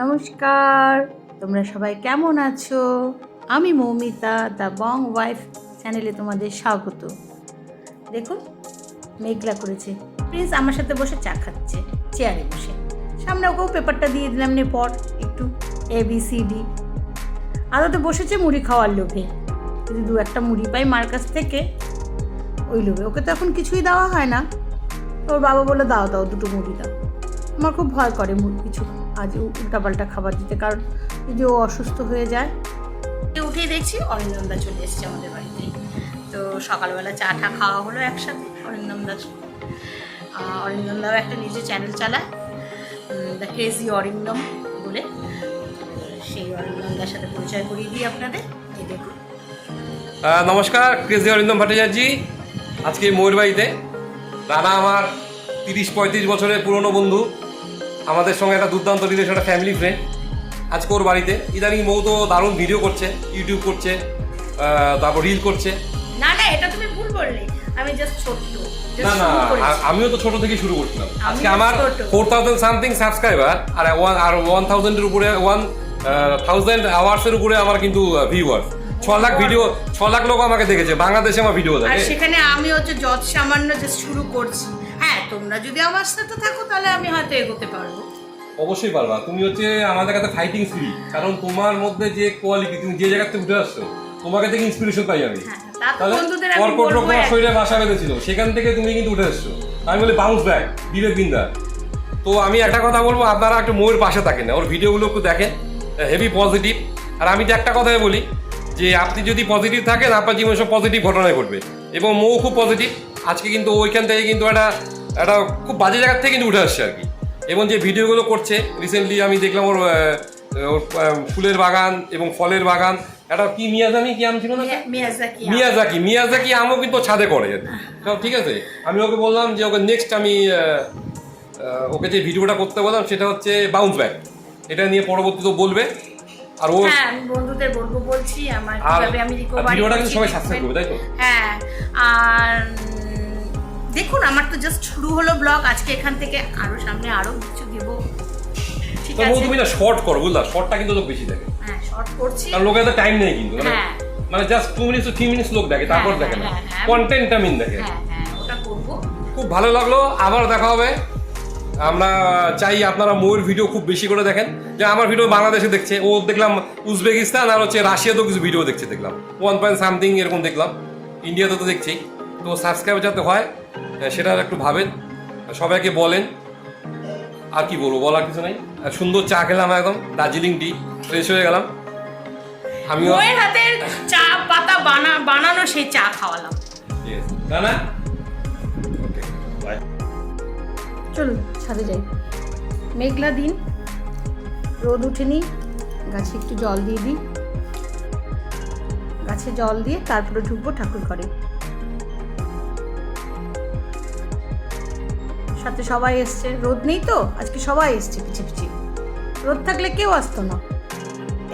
নমস্কার। তোমরা সবাই কেমন আছো? আমি মৌমিতা, দ্য বং ওয়াইফ চ্যানেলে তোমাদের স্বাগত। দেখুন, মেঘলা করেছে। প্লিজ আমার সাথে বসে চা খাচ্ছে, চেয়ারে বসে। সামনে ওকেও পেপারটা দিয়ে দিলাম নে পর একটু এ বি সি ডি আদতে বসেছে মুড়ি খাওয়ার লোভে। যদি দু একটা মুড়ি পাই মার কাছ থেকে, ওই লোভে। ওকে তো এখন কিছুই দেওয়া হয় না। ওর বাবা বলে দাও দাও, দুটো মুড়ি দাও। আমার খুব ভয় করে মুড়ি কিছু আজ উল্টাপাল্টা খাবার দিতে কারণ যদি ও অসুস্থ হয়ে যায়। উঠেই দেখছি অরিন্দমদা চলে এসেছে আমাদের বাড়িতে। তো সকালবেলা চা টা খাওয়া হলো একসাথে অরিন্দমদার অরিন্দমদাও একটা নিজে চ্যানেল চালায় দ্য ক্রেজি অরিন্দম বলে। সেই অরিন্দমদার সাথে পরিচয় করিয়ে দিই আপনাদের। এই দেখুন। নমস্কার ক্রেজি অরিন্দম ভট্টাচার্যি। আজকে ময়ূরবাড়িতে রানা আমার তিরিশ পঁয়ত্রিশ বছরের পুরনো বন্ধু। আমাদের সঙ্গে একটা দুর্দান্ত রিলেশন একটা ফ্যামিলি ফ্রেন্ড আজকে ওর বাড়িতে। ইদানিং মৌ তো দারুণ ভিডিও করছে ইউটিউব করছে তারপর রিল করছে। না না এটা তুমি ভুল বললে। আমি জাস্ট ছোট্ট না না আমিও তো ছোট থেকে শুরু করছিলাম। আজকে আমার ফোর থাউজেন্ড সামথিং সাবস্ক্রাইবার আর ওয়ান আর ওয়ান থাউজেন্ডের উপরে ওয়ান থাউজেন্ড আওয়ার্সের উপরে আমার কিন্তু ভিউয়ার ছ লাখ ভিডিও ছ লাখ লোক আমাকে দেখেছে। বাংলাদেশে আমার ভিডিও দেখে। সেখানে আমি হচ্ছে যত সামান্য জাস্ট শুরু করছি। হ্যাঁ তোমরা যদি আমার সাথে থাকো তাহলে আমি হয়তো এগোতে পারব। অবশ্যই পারবা। তুমি হচ্ছে আমাদের কাছে ফাইটিং স্পিরিট কারণ তোমার মধ্যে যে কোয়ালিটি তুমি যে জায়গা থেকে উঠে আসছো তোমাকে থেকে ইন্সপিরেশন পাই আমি। হ্যাঁ তাহলে বন্ধুদের আমি কর্কট রোগ তোমার শরীরে বাসা বেঁধেছিল। সেখান থেকে তুমি কিন্তু উঠে আসছো। আমি বলি বাউন্স ব্যাক বিবেক বিন্দা তো আমি একটা কথা বলব আপনারা একটু ময়ের পাশে থাকেন না। ওর ভিডিওগুলো একটু দেখেন। হেভি পজিটিভ আর আমি তো একটা কথাই বলি যে আপনি যদি পজিটিভ থাকেন আপনার জীবনে সব পজিটিভ ঘটনায় ঘটবে। এবং মৌ খুব পজিটিভ আজকে কিন্তু ওইখান থেকে কিন্তু একটা একটা খুব বাজে জায়গার থেকে কিন্তু উঠে আসছে আর কি। এবং যে ভিডিওগুলো করছে রিসেন্টলি আমি দেখলাম ওর ওর ফুলের বাগান এবং ফলের বাগান। একটা কি মিয়াজামি কি আম ছিল না? মিয়াজাকি মিয়াজাকি আমও কিন্তু ছাদে করে। তো ঠিক আছে আমি ওকে বললাম যে ওকে নেক্সট আমি ওকে যে ভিডিওটা করতে বললাম সেটা হচ্ছে বাউন্স ব্যাক এটা নিয়ে পরবর্তীতে বলবে। আর ও হ্যাঁ আমি বন্ধুদের বলব বলছি আমার কীভাবে আমি রিকভারি ভিডিওটা কিন্তু সবাই সাবস্ক্রাইব করবে তাই তো? হ্যাঁ আর দেখুন আমার তো জাস্ট শুরু হলো ব্লগ আজকে এখান থেকে আরও সামনে আরও কিছু দেবো। ঠিক আছে? তুমি না শর্ট করো বুঝলা? শর্টটা কিন্তু লোক বেশি দেখে। হ্যাঁ শর্ট করছি। কারণ লোকের তো টাইম নেই কিন্তু মানে হ্যাঁ। মানে just two minutes three minutes লোক দেখে তারপর হ্যাঁ, দেখে না। কন্টেন্টটা মিন দেখে। হ্যাঁ হ্যাঁ ওটা করব। খুব ভালো লাগল আবার দেখা হবে। আমরা চাই আপনারা ময়ূর ভিডিও খুব বেশি করে দেখেন। যে আমার ভিডিও বাংলাদেশে দেখছে ও দেখলাম উজবেকিস্তান আর হচ্ছে রাশিয়াতেও কিছু ভিডিও দেখছে দেখলাম। ওয়ান পয়েন্ট সামথিং এরকম দেখলাম। ইন্ডিয়াতে তো দেখছি তো সাবস্ক্রাইব যাতে হয় সেটা একটু ভাবেন। সবাইকে বলেন। আর কি বলব বলার কিছু নাই। আর সুন্দর চা খেলাম একদম দার্জিলিং টি ফ্রেশ হয়ে গেলাম। আমি বইয়ের হাতের চা পাতা বানা বানানো সেই চা খাওয়ালাম। ঠিক আছে না না ওকে ছাদে যাই। মেঘলা দিন রোদ উঠেনি গাছে একটু জল দিয়ে দিই। গাছে জল দিয়ে তারপরে ঢুকবো ঠাকুর ঘরে। সাথে সবাই এসছে। রোদ নেই তো? আজকে সবাই এসছে পিছিয়ে পিছিয়ে রোদ থাকলে কেউ আসতো না।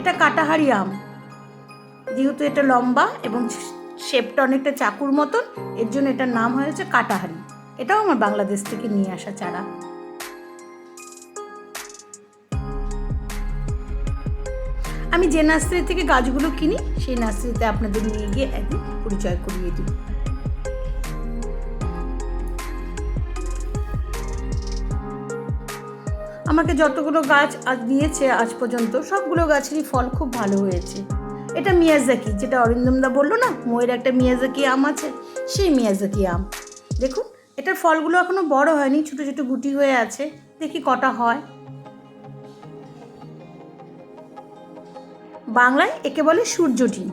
এটা কাটাহারি আম। যেহেতু এটা লম্বা এবং শেপটা অনেকটা চাকুর মতন, এর জন্য এটার নাম হয়েছে কাটাহারি। এটাও আমার বাংলাদেশ থেকে নিয়ে আসা চারা। আমি যে নার্সারি থেকে গাছগুলো কিনি, সেই নার্সারিতে আপনাদের নিয়ে গিয়ে একদিন পরিচয় করিয়ে দিই। আমাকে যতগুলো গাছ আজ দিয়েছে আজ পর্যন্ত, সবগুলো গাছেরই ফল খুব ভালো হয়েছে। এটা মিয়াজাকি, যেটা অরিন্দমদা বলল না ময়ের একটা মিয়াজাকি আম আছে, সেই মিয়াজাকি আম। দেখুন, এটার ফলগুলো এখনও বড় হয়নি, ছোট ছোট গুটি হয়ে আছে, দেখি কটা হয়। বাংলায় একে বলে সূর্য ডিম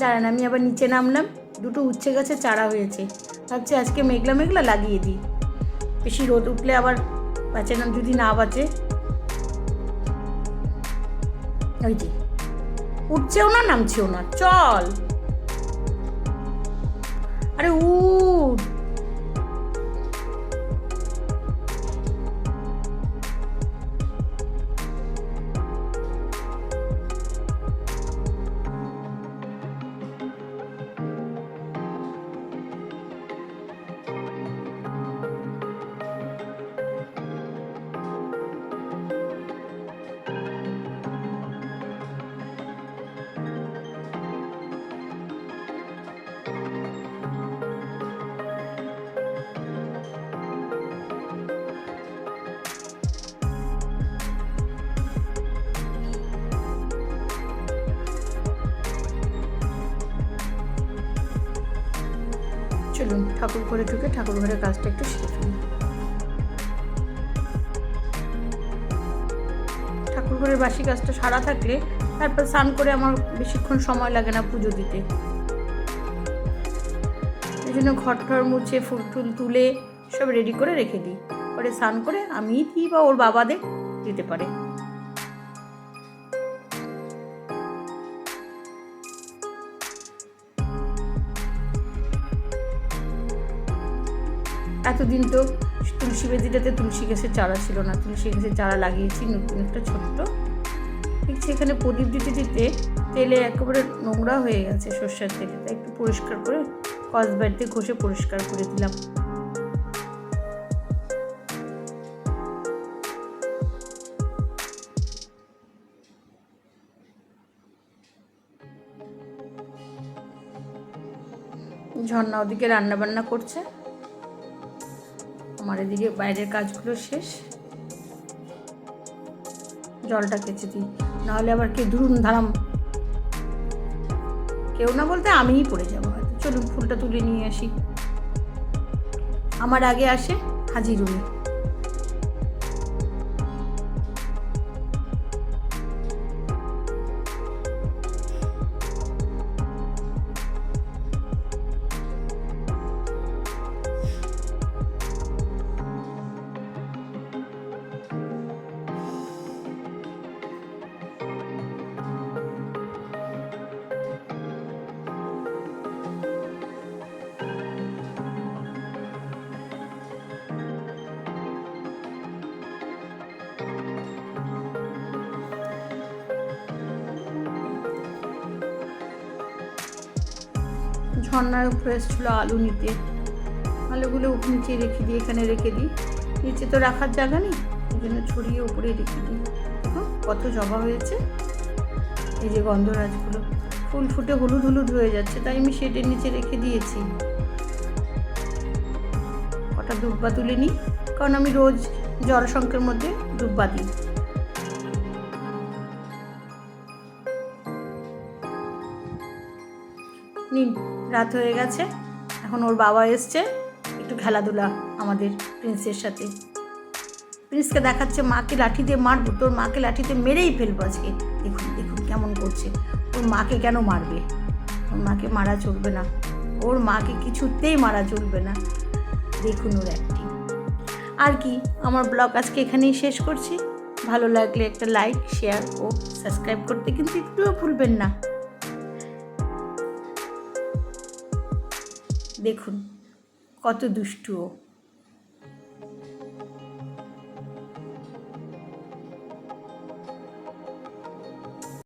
দাঁড়ান, আমি আবার নিচে নামলাম, দুটো উচ্ছে গাছে চারা হয়েছে। ভাবছি আজকে মেঘলা মেঘলা লাগিয়ে দিই। বেশি রোদ উঠলে আবার বাঁচে না যদি না বাঁচে ওই যে উঠছেও না নামছেও না চল। আরে উঠ। চলুন, ঠাকুর ঘরে ঢুকে ঠাকুর ঘরের কাজটা একটু সেরে ফেলি। ঠাকুর ঘরের বাসি কাজটা সারা থাকলে তারপর স্নান করে আমার বেশিক্ষণ সময় লাগে না পুজো দিতে। এই জন্য ঘর টর মুছে, ফুল টুল তুলে সব রেডি করে রেখে দিই। পরে স্নান করে আমি দিই বা ওর বাবাদের দিতে পারে। এতদিন তো তুলসী বেদিটাতে তুলসী গাছের চারা ছিল না। তুলসী গাছের চারা লাগিয়েছি, নতুন একটা ছোট্ট। ঠিক সেখানে প্রদীপ দিতে দিতে তেলে একেবারে নোংরা হয়ে গেছে সর্ষের তেলে। তাই একটু পরিষ্কার করে কসবার দিয়ে ঘষে পরিষ্কার করে দিলাম। ঝর্ণা ওদিকে রান্না বান্না করছে। আমার এদিকে বাইরের কাজগুলো শেষ। জলটা কেচে দিই। নাহলে আবার কে ধরুন ধারাম কেউ না বলতে আমিই পড়ে যাব। হয়তো চলুন, ফুলটা তুলে নিয়ে আসি। আমার আগে আসে হাজির ঝর্নার উপরে এসেছিল আলু নিতে। আলুগুলো নিচে রেখে দিই, এখানে রেখে দিই। নিচে তো রাখার জায়গা নেই ওই জন্য ছড়িয়ে উপরে রেখে দিই। কত জবা হয়েছে। এই যে গন্ধরাজগুলো, ফুল ফুটে হলুদ হলুদ হয়ে যাচ্ছে, তাই আমি শেডের নিচে রেখে দিয়েছি। কটা দুব্বা তুলে নিই, কারণ আমি রোজ জল সংকের মধ্যে দুব্বা দিই। নিন। রাত হয়ে গেছে। এখন ওর বাবা এসছে। একটু খেলাধুলা আমাদের প্রিন্সের সাথে। প্রিন্সকে দেখাচ্ছে, মাকে লাঠি দিয়ে মারবো। তোর মাকে লাঠি দিয়ে মেরেই ফেলব আজকে। দেখুন দেখুন কেমন করছে। ওর মাকে কেন মারবে? ওর মাকে মারা চলবে না। ওর মাকে কিছুতেই মারা চলবে না। দেখুন ওর একটি আর কি, আমার ব্লগ আজকে এখানেই শেষ করছি। ভালো লাগলে একটা লাইক শেয়ার ও সাবস্ক্রাইব করতে কিন্তু একটুও ভুলবেন না। দেখুন কত দুষ্টু ও